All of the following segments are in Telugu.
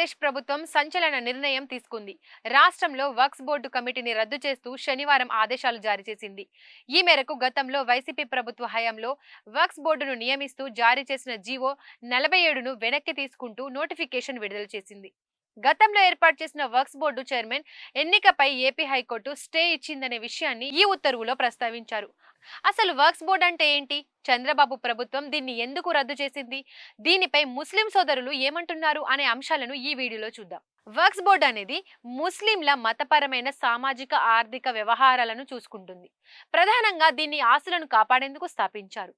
ఆంధ్రప్రదేశ్ ప్రభుత్వం సంచలన నిర్ణయం తీసుకుంది. రాష్ట్రంలో వక్స్ బోర్డు కమిటీని రద్దు చేస్తూ శనివారం ఆదేశాలు జారీ చేసింది. ఈ మేరకు గతంలో వైసీపీ ప్రభుత్వ హయాంలో వక్స్ బోర్డును నియమిస్తూ జారీ చేసిన జీవో నలభై ఏడును వెనక్కి తీసుకుంటూ నోటిఫికేషన్ విడుదల చేసింది. గతంలో ఏర్పాటు చేసిన వర్క్స్ బోర్డు చైర్మన్ ఎన్నికపై ఏపీ హైకోర్టు స్టే ఇచ్చిందనే విషయాన్ని ఈ ఉత్తర్వులో ప్రస్తావించారు. అసలు వర్క్స్ బోర్డు అంటే ఏంటి? చంద్రబాబు ప్రభుత్వం దీన్ని ఎందుకు రద్దు చేసింది? దీనిపై ముస్లిం సోదరులు ఏమంటున్నారు అనే అంశాలను ఈ వీడియోలో చూద్దాం. వర్క్స్ బోర్డు అనేది ముస్లింల మతపరమైన సామాజిక ఆర్థిక వ్యవహారాలను చూసుకుంటుంది. ప్రధానంగా దీన్ని ఆస్తులను కాపాడేందుకు స్థాపించారు.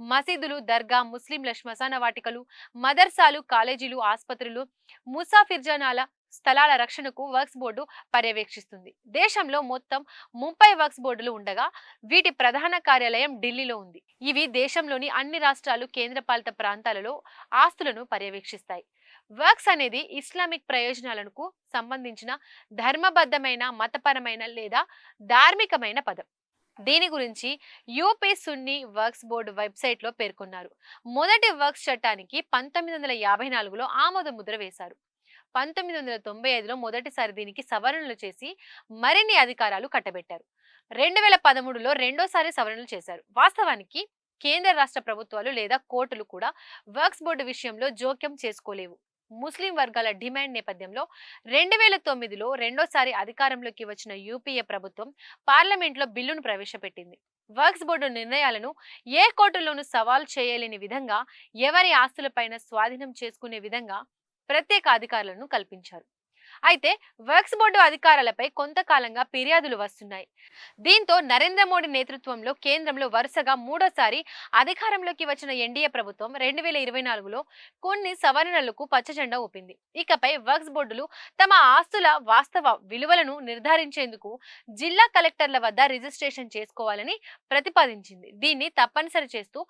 మసీదులు దర్గా ముస్లింల శ్మశాన వాటికలు మదర్సాలు కాలేజీలు ఆసుపత్రులు ముసాఫిర్జనాల స్థలాల రక్షణకు వర్క్స్ బోర్డు పర్యవేక్షిస్తుంది. దేశంలో మొత్తం ముప్పై వర్క్స్ బోర్డులు ఉండగా వీటి ప్రధాన కార్యాలయం ఢిల్లీలో ఉంది. ఇవి దేశంలోని అన్ని రాష్ట్రాలు కేంద్రపాలిత ప్రాంతాలలో ఆస్తులను పర్యవేక్షిస్తాయి. వర్క్స్ అనేది ఇస్లామిక్ ప్రయోజనాలకు సంబంధించిన ధర్మబద్ధమైన మతపరమైన లేదా ధార్మికమైన పదం. దీని గురించి యూపీ సున్ని వర్క్స్ బోర్డు వెబ్సైట్లో పేర్కొన్నారు. మొదటి వర్క్స్ చట్టానికి పంతొమ్మిది వందల యాభై నాలుగులో ఆమోద ముద్ర వేశారు. పంతొమ్మిది వందల తొంభై ఐదులో మొదటిసారి దీనికి సవరణలు చేసి మరిన్ని అధికారాలు కట్టబెట్టారు. రెండు వేల పదమూడులో రెండోసారి సవరణలు చేశారు. వాస్తవానికి కేంద్ర రాష్ట్ర ప్రభుత్వాలు లేదా కోర్టులు కూడా వర్క్స్ బోర్డు విషయంలో జోక్యం చేసుకోలేవు. ముస్లిం వర్గాల డిమాండ్ నేపథ్యంలో రెండు వేల తొమ్మిదిలో రెండోసారి అధికారంలోకి వచ్చిన యూపీఏ ప్రభుత్వం పార్లమెంట్లో బిల్లును ప్రవేశపెట్టింది. వర్క్స్ బోర్డు నిర్ణయాలను ఏ కోర్టులోనూ సవాల్ చేయలేని విధంగా ఎవరి ఆస్తులపైన స్వాధీనం చేసుకునే విధంగా ప్రత్యేక అధికారులను కల్పించారు. అయితే వర్క్స్ బోర్డు అధికారాలపై కొంతకాలంగా ఫిర్యాదులు వస్తున్నాయి. దీంతో నరేంద్ర మోడీ నేతృత్వంలో కేంద్రంలో వరుసగా మూడోసారి అధికారంలోకి వచ్చిన ఎన్డీఏ ప్రభుత్వం రెండు వేల ఇరవై నాలుగులో కొన్ని సవరణలకు పచ్చజెండా ఊపింది. ఇకపై వర్క్స్ బోర్డులు తమ ఆస్తుల వాస్తవ విలువలను నిర్ధారించేందుకు జిల్లా కలెక్టర్ల వద్ద రిజిస్ట్రేషన్ చేసుకోవాలని ప్రతిపాదించింది. దీన్ని తప్పనిసరి చేస్తూ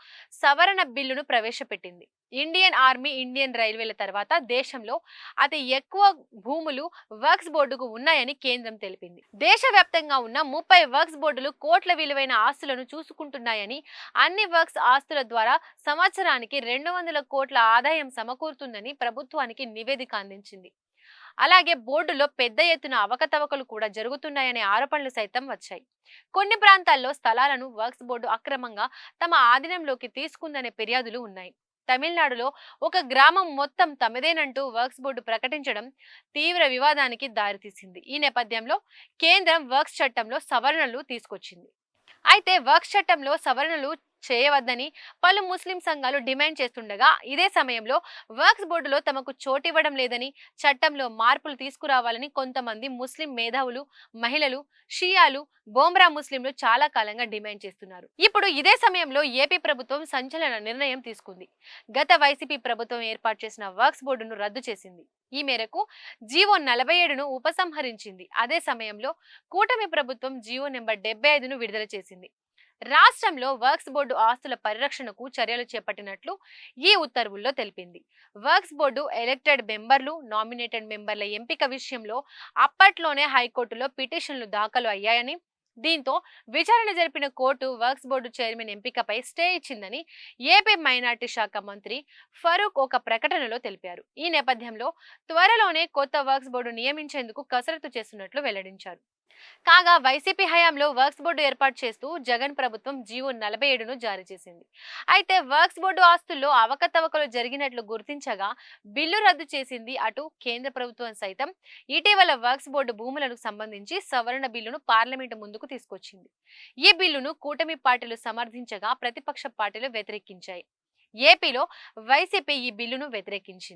సవరణ బిల్లును ప్రవేశపెట్టింది. ఇండియన్ ఆర్మీ ఇండియన్ రైల్వేల తర్వాత దేశంలో అతి ఎక్కువ భూములు వర్క్స్ బోర్డుకు ఉన్నాయని కేంద్రం తెలిపింది. దేశవ్యాప్తంగా ఉన్న ముప్పై వర్క్స్ బోర్డులు కోట్ల విలువైన ఆస్తులను చూసుకుంటున్నాయని అన్ని వర్క్స్ ఆస్తుల ద్వారా సంవత్సరానికి రెండు వందల కోట్ల ఆదాయం సమకూరుతుందని ప్రభుత్వానికి నివేదిక అందించింది. అలాగే బోర్డులో పెద్ద ఎత్తున అవకతవకలు కూడా జరుగుతున్నాయనే ఆరోపణలు సైతం వచ్చాయి. కొన్ని ప్రాంతాల్లో స్థలాలను వర్క్స్ బోర్డు అక్రమంగా తమ ఆధీనంలోకి తీసుకుందనే ఫిర్యాదులు ఉన్నాయి. తమిళనాడులో ఒక గ్రామం మొత్తం తమదేనంటూ వర్క్స్ బోర్డు ప్రకటించడం తీవ్ర వివాదానికి దారితీసింది. ఈ నేపథ్యంలో కేంద్రం వర్క్స్ చట్టంలో సవరణలు తీసుకొచ్చింది. అయితే వర్క్స్ చట్టంలో సవరణలు చేయవద్దని పలు ముస్లిం సంఘాలు డిమాండ్ చేస్తుండగా ఇదే సమయంలో వర్క్స్ బోర్డులో తమకు చోటివ్వడం లేదని చట్టంలో మార్పులు తీసుకురావాలని కొంతమంది ముస్లిం మేధావులు మహిళలు షియాలు బోమ్రా ముస్లింలు చాలా కాలంగా డిమాండ్ చేస్తున్నారు. ఇప్పుడు ఇదే సమయంలో ఏపీ ప్రభుత్వం సంచలన నిర్ణయం తీసుకుంది. గత వైసీపీ ప్రభుత్వం ఏర్పాటు చేసిన వర్క్స్ బోర్డును రద్దు చేసింది. ఈ మేరకు జీవో నలభై ఏడును ఉపసంహరించింది. అదే సమయంలో కూటమి ప్రభుత్వం జీవో నెంబర్ డెబ్బై ఐదును విడుదల చేసింది. రాష్ట్రంలో వర్క్స్ బోర్డు ఆస్తుల పరిరక్షణకు చర్యలు చేపట్టినట్లు ఈ ఉత్తర్వుల్లో తెలిపింది. వర్క్స్ బోర్డు ఎలక్టెడ్ మెంబర్లు నామినేటెడ్ మెంబర్ల ఎంపిక విషయంలో అప్పట్లోనే హైకోర్టులో పిటిషన్లు దాఖలు అయ్యాయని దీంతో విచారణ జరిపిన కోర్టు వర్క్స్ బోర్డు చైర్మన్ ఎంపికపై స్టే ఇచ్చిందని ఏపీ మైనార్టీ శాఖ మంత్రి ఫరూక్ ఒక ప్రకటనలో తెలిపారు. ఈ నేపథ్యంలో త్వరలోనే కొత్త వర్క్స్ బోర్డు నియమించేందుకు కసరత్తు చేస్తున్నట్లు వెల్లడించారు. కాగా వైసీపీ హయాంలో వర్క్స్ బోర్డు ఏర్పాటు చేస్తూ జగన్ ప్రభుత్వం జీవో నలభై ఏడును జారీ చేసింది. అయితే వర్క్స్ బోర్డు ఆస్తుల్లో అవకతవకలు జరిగినట్లు గుర్తించగా బిల్లు రద్దు చేసింది అటు కేంద్ర ప్రభుత్వం సైతం. ఇటీవల వర్క్స్ బోర్డు భూములకు సంబంధించి సవరణ బిల్లును పార్లమెంటు ముందుకు తీసుకొచ్చింది. ఈ బిల్లును కూటమి పార్టీలు సమర్థించగా ప్రతిపక్ష పార్టీలు వ్యతిరేకించాయి. ఏపీలో వైసీపీ ఈ బిల్లును వ్యతిరేకించింది.